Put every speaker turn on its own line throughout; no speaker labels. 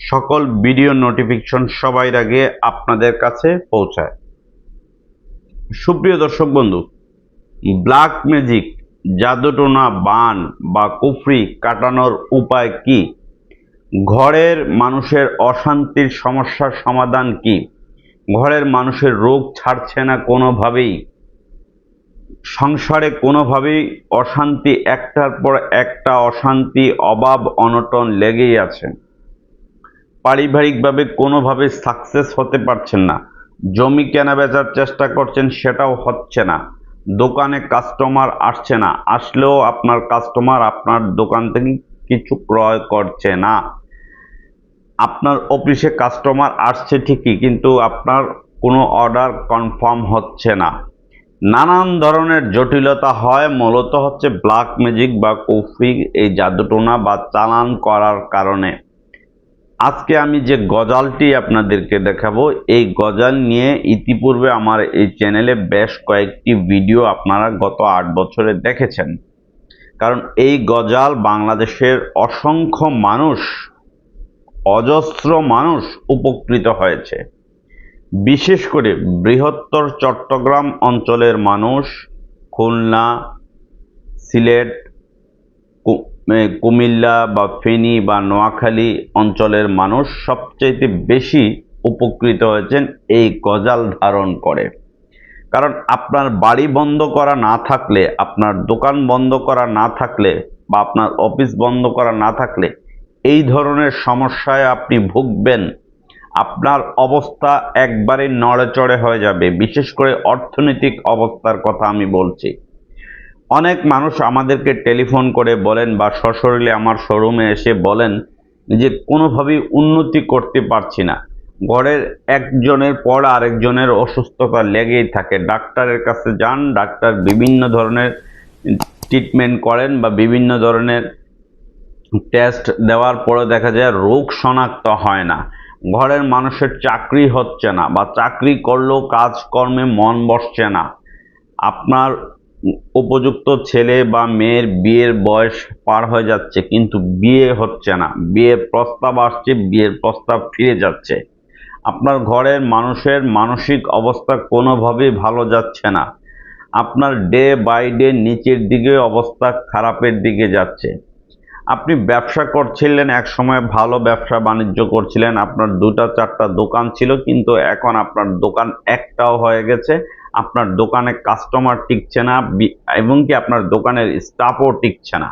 সকল video notification সবার আগে আপনাদের কাছে পৌঁছায়। সুপ্রিয় দর্শক বন্ধু, ব্ল্যাক ম্যাজিক, জাদুটোনা, বান বা কুফরি কাটানোর উপায় কি? ঘরের মানুষের অশান্তির সমস্যার সমাধান কি? ঘরের মানুষের রোগ ছাড়ছে না কোনোভাবেই? সংসারে কোনোভাবেই অশান্তি একটার পর একটা অশান্তি, অভাব, অনটন লেগেই আছে। পারিবারিকভাবে কোনোভাবে সাকসেস হতে পারছেন না। জমি কেনা বেচার চেষ্টা করছেন, সেটাও হচ্ছে না। দোকানে কাস্টমার আসছে না। আসলেও আপনার কাস্টমার আপনার দোকান থেকে কিছু ক্রয় করছে না। আপনার অফিসে কাস্টমার আসছে ঠিকই, কিন্তু আপনার কোনো অর্ডার কনফার্ম হচ্ছে না। নানান ধরনের জটিলতা হয়, মূলত হচ্ছে ব্ল্যাক ম্যাজিক বা কৌফি, এই জাদুটোনা বা চালান করার কারণে। আজকে আমি যে গজালটি আপনাদেরকে দেখাবো, এই গজাল নিয়ে ইতিপূর্বে আমার এই চ্যানেলে বেশ কয়েকটি ভিডিও আপনারা গত আট বছরে দেখেছেন। কারণ এই গজাল বাংলাদেশের অসংখ্য মানুষ, অজস্র মানুষ উপকৃত হয়েছে। বিশেষ করে বৃহত্তর চট্টগ্রাম অঞ্চলের মানুষ খুলনা, সিলেট কুমিল্লা বা ফেনী বা নোয়াখালী অঞ্চলের মানুষ সবচাইতে বেশি উপকৃত হয়েছেন এই গজাল ধারণ করে। কারণ আপনার বাড়ি বন্ধ করা না থাকলে, আপনার দোকান বন্ধ করা না থাকলে বা আপনার অফিস বন্ধ করা না থাকলে এই ধরনের সমস্যায় আপনি ভুগবেন। আপনার অবস্থা একবারে নড়েচড়ে হয়ে যাবে। বিশেষ করে অর্থনৈতিক অবস্থার কথা আমি বলছি। অনেক মানুষ আমাদেরকে টেলিফোন করে বলেন বা সশরীরে আমার শোরুমে এসে বলেন যে কোনোভাবেই উন্নতি করতে পারছি না। ঘরের একজনের পর আরেকজনের অসুস্থতা লেগেই থাকে। ডাক্তারের কাছে যান, ডাক্তার বিভিন্ন ধরনের ট্রিটমেন্ট করেন বা বিভিন্ন ধরনের টেস্ট দেওয়ার পরে দেখা যায় রোগ শনাক্ত হয় না। ঘরের মানুষের চাকরি হচ্ছে না বা চাকরি করলেও কাজকর্মে মন বসছে না। আপনার উপযুক্ত ছেলে বা মেয়ের বিয়ের বয়স পার হয়ে যাচ্ছে, কিন্তু বিয়ে হচ্ছে না। বিয়ের প্রস্তাব আসছে, বিয়ের প্রস্তাব ফিরে যাচ্ছে। আপনার ঘরের মানুষের মানসিক অবস্থা কোনোভাবেই ভালো যাচ্ছে না। আপনার ডে বাই ডে নিচের দিকে অবস্থা খারাপের দিকে যাচ্ছে। আপনি ব্যবসা করছিলেন এক সময় ভালো ব্যবসা বাণিজ্য করছিলেন। আপনার দুটা, চারটা দোকান ছিল, কিন্তু এখন আপনার দোকান একটাও হয়ে গেছে। আপনার দোকানে কাস্টমার টিকছে না এবং কি আপনার দোকানের স্টাফও টিকছে না।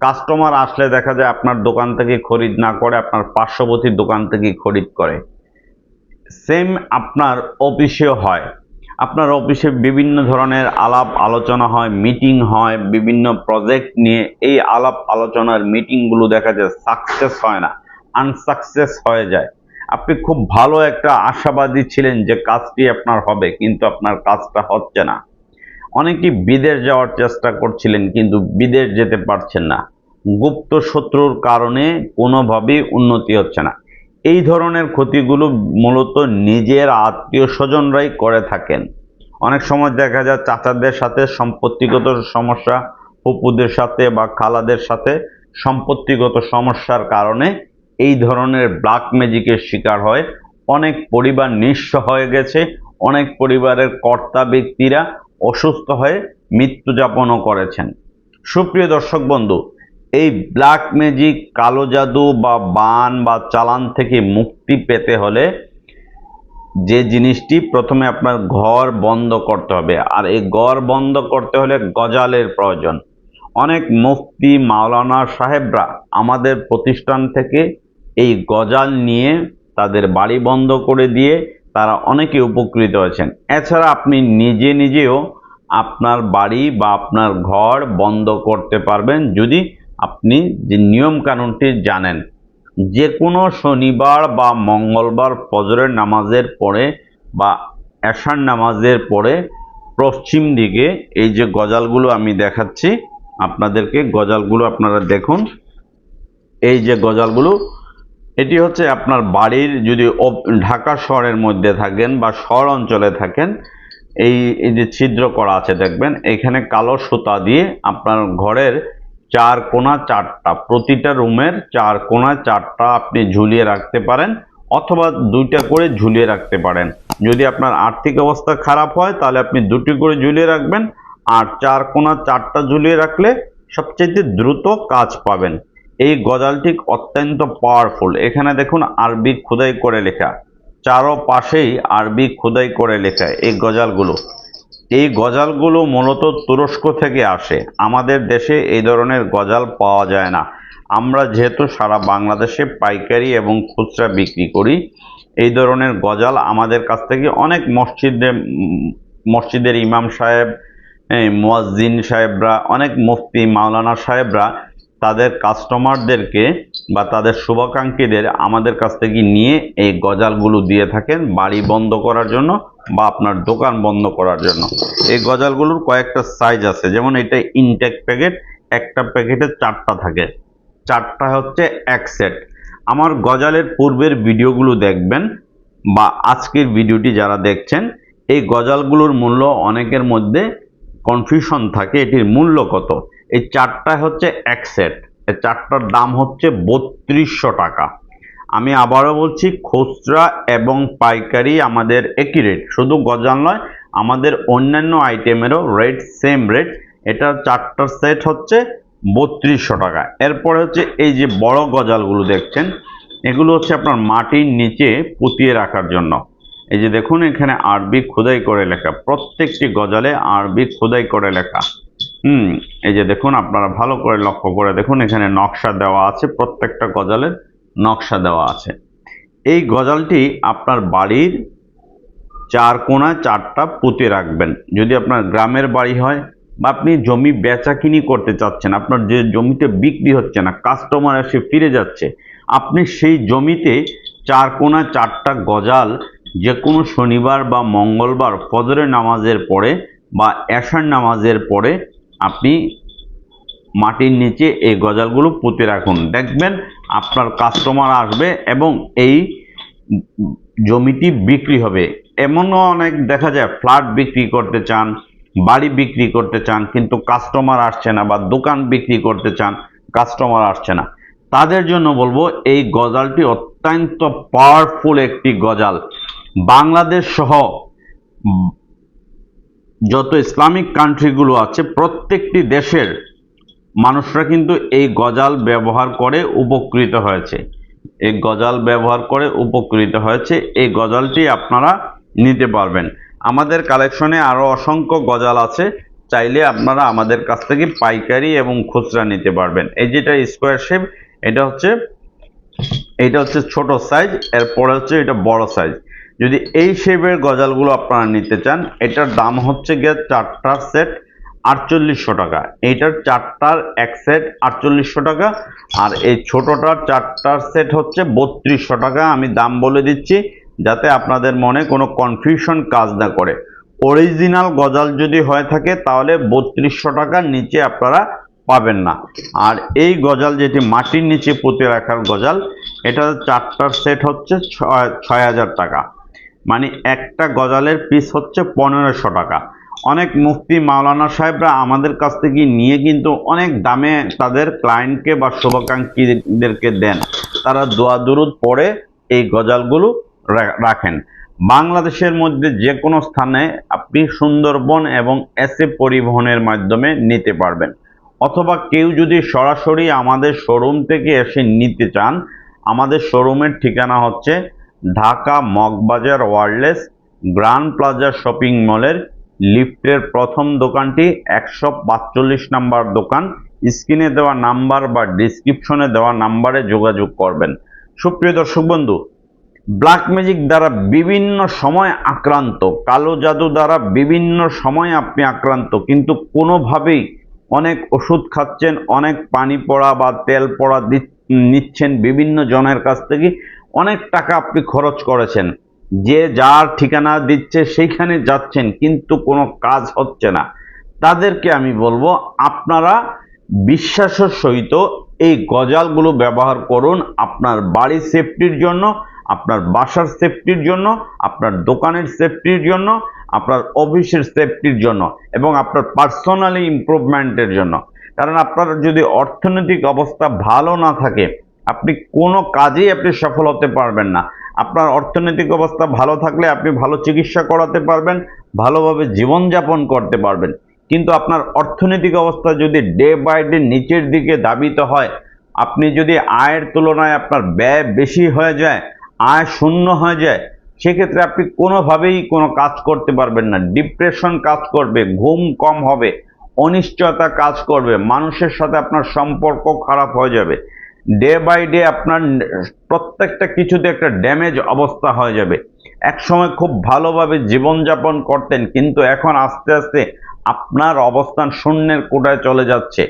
কাস্টমার আসলে দেখা যায় আপনার দোকান থেকে খরিদ না করে, আপনার পার্শ্ববর্তী দোকান থেকে খরিদ করে। সেম আপনার অফিসেও হয়। আপনার অফিসে বিভিন্ন ধরনের আলাপ আলোচনা হয় মিটিং হয়, বিভিন্ন প্রজেক্ট নিয়ে। এই আলাপ আলোচনার মিটিংগুলো দেখা যায় সাকসেস হয় না আনসাকসেস হয়ে যায়। আপনি খুব ভালো একটা আশাবাদী ছিলেন যে কাজটি আপনার হবে, কিন্তু আপনার কাজটা হচ্ছে না। অনেকেই বিদেশ যাওয়ার চেষ্টা করছিলেন, কিন্তু বিদেশ যেতে পারছেন না। গুপ্ত শত্রুর কারণে কোনোভাবেই উন্নতি হচ্ছে না। এই ধরনের ক্ষতিগুলো মূলত নিজের আত্মীয় স্বজনরাই করে থাকেন। অনেক সময় দেখা যায় চাচাদের সাথে সম্পত্তিগত সমস্যা, ফুপুদের সাথে বা খালাদের সাথে সম্পত্তিগত সমস্যার কারণে এই ধরনের ব্ল্যাক ম্যাজিকের শিকার হয়। অনেক পরিবার নিঃস্ব হয়ে গেছে। অনেক পরিবারের কর্তা ব্যক্তিরা অসুস্থ হয়ে মৃত্যুযাপনও করেছেন। সুপ্রিয় দর্শক বন্ধু, এই ব্ল্যাক ম্যাজিক কালো জাদু বা বান বা চালান থেকে মুক্তি পেতে হলে যে জিনিসটি প্রথমে আপনার ঘর বন্ধ করতে হবে। আর এই ঘর বন্ধ করতে হলে গজালের প্রয়োজন। অনেক মুফতি, মাওলানা সাহেবরা আমাদের প্রতিষ্ঠান থেকে এই গজাল নিয়ে তাদের বাড়ি বন্ধ করে দিয়ে তারা অনেকে উপকৃত হয়েছেন। এছাড়া আপনি নিজে নিজেও আপনার বাড়ি বা আপনার ঘর বন্ধ করতে পারবেন যদি আপনি যে নিয়মকানুনটি জানেন। যে কোনো শনিবার বা মঙ্গলবার ফজরের নামাজের পরে বা এশার নামাজের পরে পশ্চিম দিকে এই যে গজালগুলো আমি দেখাচ্ছি, আপনাদেরকে গজালগুলো আপনারা দেখুন। এই যে গজালগুলো এটি হচ্ছে আপনার বাড়ির যদি ঢাকা শহরের মধ্যে থাকেন বা শহর অঞ্চলে থাকেন, এই এই যে ছিদ্র করা আছে দেখবেন, এখানে কালো সুতা দিয়ে আপনার ঘরের চার কোণা চারটা, প্রতিটা রুমের চার কোণা চারটা আপনি ঝুলিয়ে রাখতে পারেন অথবা দুইটা করে ঝুলিয়ে রাখতে পারেন। যদি আপনার আর্থিক অবস্থা খারাপ হয়, তাহলে আপনি দুটি করে ঝুলিয়ে রাখবেন আর চার কোণা চারটা ঝুলিয়ে রাখলে সবচেয়ে দ্রুত কাজ পাবেন। এই গজালটি অত্যন্ত পাওয়ারফুল এখানে দেখুন আরবি খোদাই করে লেখা। চারো পাশেই আরবি খোদাই করে লেখা এই গজালগুলো। এই গজালগুলো মূলত তুরস্ক থেকে আসে। আমাদের দেশে এই ধরনের গজাল পাওয়া যায় না। আমরা যেহেতু সারা বাংলাদেশে পাইকারি এবং খুচরা বিক্রি করি, এই ধরনের গজাল আমাদের কাছ থেকে অনেক মসজিদে মসজিদের ইমাম সাহেব, এই মুয়াজ্জিন সাহেবরা, অনেক মুফতি মাওলানা সাহেবরা তাদের কাস্টমারদেরকে বা তাদের শুভাকাঙ্ক্ষীদের আমাদের কাছ থেকে নিয়ে এই গজালগুলো দিয়ে থাকেন বাড়ি বন্ধ করার জন্য বা আপনার দোকান বন্ধ করার জন্য। এই গজালগুলোর কয়েকটা সাইজ আছে। যেমন এটা ইনটেক প্যাকেট একটা প্যাকেটে চারটা থাকে। চারটা হচ্ছে এক সেট আমার গজালের পূর্বের ভিডিওগুলো দেখবেন বা আজকের ভিডিওটি যারা দেখছেন, এই গজালগুলোর মূল্য অনেকের মধ্যে কনফিউশন থাকে। এটির মূল্য কত? এই চারটা হচ্ছে এক সেট এই চারটার দাম হচ্ছে বত্রিশশো টাকা। আমি আবারও বলছি, খুচরা এবং পাইকারি আমাদের একই রেট শুধু গজাল নয়, আমাদের অন্যান্য আইটেমেরও রেট সেম রেট এটার চারটার সেট হচ্ছে বত্রিশশো টাকা। এরপরে হচ্ছে এই যে বড় গজালগুলো দেখছেন, এগুলো হচ্ছে আপনার মাটির নিচে পুঁতিয়ে রাখার জন্য। এই যে দেখুন, এখানে আরবি খোদাই করে লেখা। প্রত্যেকটি গজালে আরবি খোদাই করে লেখা। হুম, এই যে দেখুন, আপনারা ভালো করে লক্ষ্য করে দেখুন, এখানে নকশা দেওয়া আছে, প্রত্যেকটা গজালের নকশা দেওয়া আছে। এই গজালটি আপনার বাড়ির চার কোণায় চারটা পুঁতে রাখবেন। যদি আপনার গ্রামের বাড়ি হয় বা আপনি জমি বেচাকিনি করতে চাচ্ছেন, আপনার যে জমিতে বিক্রি হচ্ছে না কাস্টমার এসে ফিরে যাচ্ছে, আপনি সেই জমিতে চার কোণা চারটা গজাল যে কোনো শনিবার বা মঙ্গলবার ফজরের নামাজের পরে বা এশার নামাজের পরে আপনি মাটির নিচে এই গজালগুলো পুঁতে রাখুন। দেখবেন আপনার কাস্টমার আসবে এবং এই জমিটি বিক্রি হবে। এমনও অনেক দেখা যায়, ফ্ল্যাট বিক্রি করতে চান, বাড়ি বিক্রি করতে চান, কিন্তু কাস্টমার আসছে না বা দোকান বিক্রি করতে চান কাস্টমার আসছে না। তাদের জন্য বলব, এই গজালটি অত্যন্ত পাওয়ারফুল একটি গজাল। বাংলাদেশ সহ যত ইসলামিক কান্ট্রিগুলো আছে, প্রত্যেকটি দেশের মানুষরা কিন্তু এই গজাল ব্যবহার করে উপকৃত হয়েছে। এই গজাল ব্যবহার করে উপকৃত হয়েছে। এই গজালটি আপনারা নিতে পারবেন। আমাদের কালেকশনে আরও অসংখ্য গজাল আছে। চাইলে আপনারা আমাদের কাছ থেকে পাইকারি এবং খুচরা নিতে পারবেন। এই যেটা স্কোয়ার শেপ এটা হচ্ছে এটা হচ্ছে ছোট সাইজ এরপরে হচ্ছে এটা বড় সাইজ যদি এই শেপের গজালগুলো আপনারা নিতে চান, এটার দাম হচ্ছে গিয়ে চারটার সেট আটচল্লিশশো টাকা। এইটার চারটার এক সেট আটচল্লিশশো টাকা, আর এই ছোটোটার চারটার সেট হচ্ছে বত্রিশশো টাকা। আমি দাম বলে দিচ্ছি যাতে আপনাদের মনে কোনো কনফিউশন কাজ না করে। অরিজিনাল গজাল যদি হয়ে থাকে, তাহলে বত্রিশশো টাকার নিচে আপনারা পাবেন না। আর এই গজাল যেটি মাটির নিচে পুঁতে রাখার গজাল এটা চারটার সেট হচ্ছে ছয় ছয় হাজার টাকা। মানে একটা গজালের পিস হচ্ছে পনেরোশো টাকা। অনেক মুফতি মাওলানা সাহেবরা আমাদের কাছ থেকে নিয়ে কিন্তু অনেক দামে তাদের ক্লায়েন্টকে বা শুভাকাঙ্ক্ষীদেরকে দেন। তারা দোয়া দুরুদ পরে এই গজালগুলো রাখেন। বাংলাদেশের মধ্যে যে কোনো স্থানে আপনি সুন্দরবন এবং এসে পরিবহনের মাধ্যমে নিতে পারবেন। অথবা কেউ যদি সরাসরি আমাদের শোরুম থেকে এসে নিতে চান, আমাদের শোরুমের ঠিকানা হচ্ছে Dhaka Moghbazar wireless grand plaza shopping মলের লিফটের প্রথম দোকানটি একশো পাঁচচল্লিশ নাম্বার দোকান। স্ক্রিনে দেওয়া নাম্বার বা ডিসক্রিপশনে দেওয়া নাম্বারে যোগাযোগ করবেন। সুপ্রিয় দর্শক বন্ধু, ব্ল্যাক ম্যাজিক দ্বারা বিভিন্ন সময় আক্রান্ত, কালো জাদু দ্বারা বিভিন্ন সময় আপনি আক্রান্ত, কিন্তু কোনোভাবেই অনেক ওষুধ খাচ্ছেন, অনেক পানি পড়া বা তেল পড়া নিচ্ছেন বিভিন্ন জনের কাছ থেকে। অনেক টাকা আপনি খরচ করেছেন। যে যার ঠিকানা দিচ্ছে সেইখানে যাচ্ছেন, কিন্তু কোনো কাজ হচ্ছে না। তাদেরকে আমি বলব, আপনারা বিশ্বাসের সহিত এই গজালগুলো ব্যবহার করুন আপনার বাড়ির সেফটির জন্য, আপনার বাসার সেফটির জন্য, আপনার দোকানের সেফটির জন্য, আপনার অফিসের সেফটির জন্য এবং আপনার পার্সোনালি ইমপ্রুভমেন্টের জন্য। কারণ আপনার যদি অর্থনৈতিক অবস্থা ভালো না থাকে আপনি কোনো কাজেই আপনি সফল হতে পারবেন না। আপনার অর্থনৈতিক অবস্থা ভালো থাকলে আপনি ভালো চিকিৎসা করাতে পারবেন, ভালোভাবে জীবনযাপন করতে পারবেন। কিন্তু আপনার অর্থনৈতিক অবস্থা যদি ডে বাই ডে নিচের দিকে দাবিত হয়, আপনি যদি আয়ের তুলনায় আপনার ব্যয় বেশি হয়ে যায়, আয় শূন্য হয়ে যায়, সেক্ষেত্রে আপনি কোনোভাবেই কোনো কাজ করতে পারবেন না। ডিপ্রেশন কাজ করবে, ঘুম কম হবে, অনিশ্চয়তা কাজ করবে, মানুষের সাথে আপনার সম্পর্ক খারাপ হয়ে যাবে। ডে বাই ডে আপনার প্রত্যেকটা কিছুতে একটা ড্যামেজ অবস্থা হয়ে যাবে। এক সময় খুব ভালোভাবে জীবনযাপন করতেন, কিন্তু এখন আস্তে আস্তে আপনার অবস্থান শূন্যের কোটায় চলে যাচ্ছে।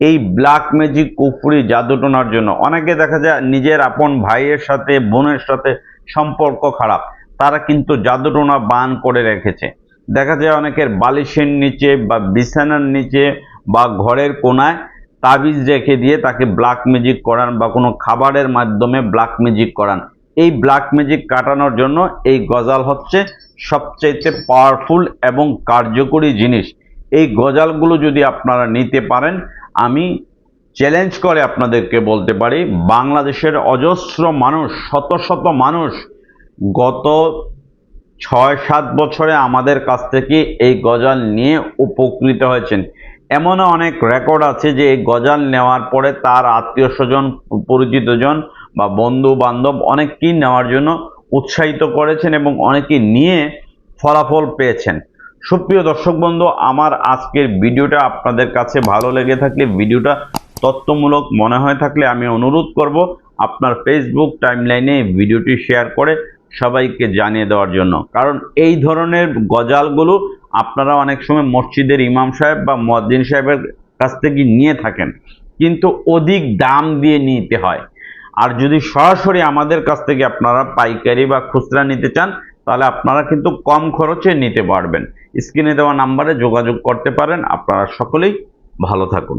এই ব্ল্যাক ম্যাজিক কুফরি জাদুটোনার জন্য। অনেকে দেখা যায় নিজের আপন ভাইয়ের সাথে, বোনের সাথে সম্পর্ক খারাপ। তারা কিন্তু জাদুটোনা বান করে রেখেছে। দেখা যায় অনেকের বালিশের নিচে বা বিছানার নিচে বা ঘরের কোনায় তাবিজ রেখে দিয়ে তাকে ব্ল্যাক ম্যাজিক করান বা কোনো খাবারের মাধ্যমে ব্ল্যাক ম্যাজিক করান। এই ব্ল্যাক ম্যাজিক কাটানোর জন্য এই গজাল হচ্ছে সবচাইতে পাওয়ারফুল এবং কার্যকরী জিনিস। এই গজালগুলো যদি আপনারা নিতে পারেন, আমি চ্যালেঞ্জ করে আপনাদেরকে বলতে পারি, বাংলাদেশের অজস্র মানুষ, শত শত মানুষ গত ছয় সাত বছরে আমাদের কাছ থেকে এই গজাল নিয়ে উপকৃত হয়েছেন। এমনও অনেক রেকর্ড আছে যে গজাল নেওয়ার পরে তার আত্মীয় স্বজন পরিচিতজন বা বন্ধু বান্ধব অনেককেই নেওয়ার জন্য উৎসাহিত করেছেন এবং অনেকে নিয়ে ফলাফল পেয়েছেন। সুপ্রিয় দর্শক বন্ধু, আমার আজকের ভিডিওটা আপনাদের কাছে ভালো লেগে থাকলে, ভিডিওটা তথ্যমূলক মনে হয়ে থাকলে আমি অনুরোধ করব আপনার ফেসবুক টাইমলাইনে ভিডিওটি শেয়ার করে সবাইকে জানিয়ে দেওয়ার জন্য। কারণ এই ধরনের গজালগুলো আপনারা অনেক সময় মসজিদের ইমাম সাহেব বা মদ্দিন সাহেবের কাছ থেকে নিয়ে থাকেন, কিন্তু অধিক দাম দিয়ে নিতে হয়। আর যদি সরাসরি আমাদের কাছ থেকে আপনারা পাইকারি বা খুচরা নিতে চান, তাহলে আপনারা কিন্তু কম খরচে নিতে পারবেন। স্ক্রিনে দেওয়া নাম্বারে যোগাযোগ করতে পারেন। আপনারা সকলেই ভালো থাকুন।